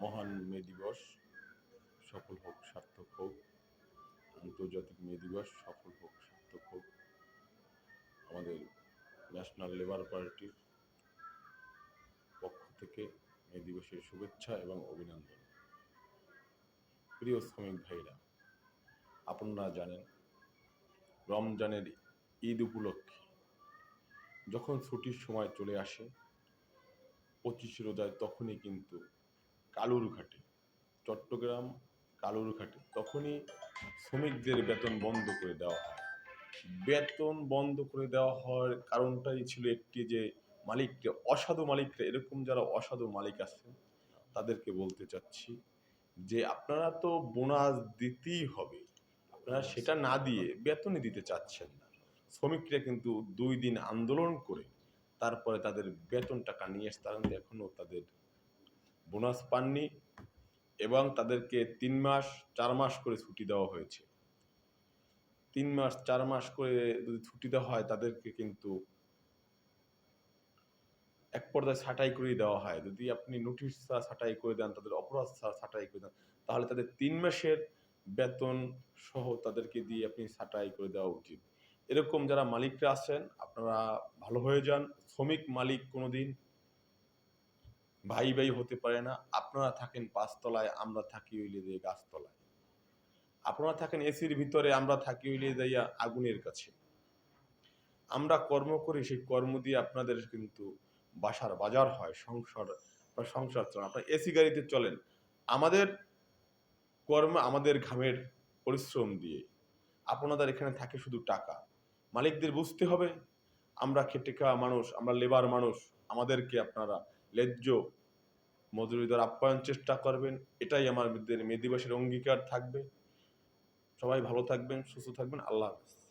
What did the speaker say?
মহান মে দিবস, সফল হোক, সার্থক হোক, আন্তর্জাতিক মে দিবস, সফল হোক, সার্থক হোক। আমাদের ন্যাশনাল লেবার পার্টির পক্ষ থেকে মে দিবসের শুভেচ্ছা এবং অভিনন্দন। প্রিয় শ্রমিক ভাইরা, আপনারা জানেন, রমজানের ঈদ উপলক্ষে যখন ছুটির সময় চলে আসে, পঁচিশ রোজায় তখনই কিন্তু কালুরঘাটে, চট্টগ্রাম কালুরঘাটে। তখনই শ্রমিকদের বেতন বন্ধ করে দেওয়া হয়। বেতন বন্ধ করে দেওয়া হওয়ার কারণটাই ছিল একটি যে, মালিককে, অসাধু মালিকরা এরকম যারা অসাধু মালিক আছেন, তাদেরকে বলতে চাচ্ছি যে, আপনারা তো বোনাস দিতেই হবে। আপনারা সেটা না দিয়ে বেতনই দিতে চাচ্ছেন না। শ্রমিকরা কিন্তু দুই দিন আন্দোলন করে, তারপরে তাদের বেতন টাকা নিয়ে এসে তারা এখনও তাদের বোনাস পাননি এবং তাদেরকে তিন মাস, চার মাস করে ছুটি দেওয়া হয়েছে। তিন মাস, চার মাস করে যদি ছুটি দেওয়া হয়, তাদেরকে কিন্তু এক পর্যায়ে ছাঁটাই করে দেওয়া হয়। যদি আপনি নোটিশ ছাড়া ছাঁটাই করে দেন, তাদের অপরাধ ছাড়া ছাঁটাই করে দেন, তাহলে তাদের তিন মাসের বেতন সহ তাদেরকে দিয়ে আপনি ছাঁটাই করে দেওয়া উচিত। এরকম যারা মালিকরা আছেন, আপনারা ভালো হয়ে যান। শ্রমিক মালিক কোনোদিন ভাই ভাই হতে পারে না। আপনারা থাকেন পাঁচতলায়, আমরা থাকি হইলে দিয়ে গাছতলায়। আপনারা থাকেন এসির ভিতরে, আমরা থাকি হইলে যাইয়া আগুনের কাছে। আমরা কর্ম করি, সেই কর্ম দিয়ে আপনাদের কিন্তু বাসার বাজার হয়, সংসার বা সংসার চলে। আপনারা এসি গাড়িতে চলেন। আমাদের কর্ম আমাদের ঘামের পরিশ্রম দিয়ে। আপনাদের এখানে থাকে শুধু টাকা। মালিকদের বুঝতে হবে, আমরা খেটে খাওয়া মানুষ, আমরা লেবার মানুষ, আমাদেরকে আপনারা ন্যায্য মজুরি আপ্যায়ন চেষ্টা করবেন, এটাই আমার মে দিবসের অঙ্গীকার থাকবে। সবাই ভালো থাকবেন, সুস্থ থাকবেন, আল্লাহ হাফিজ।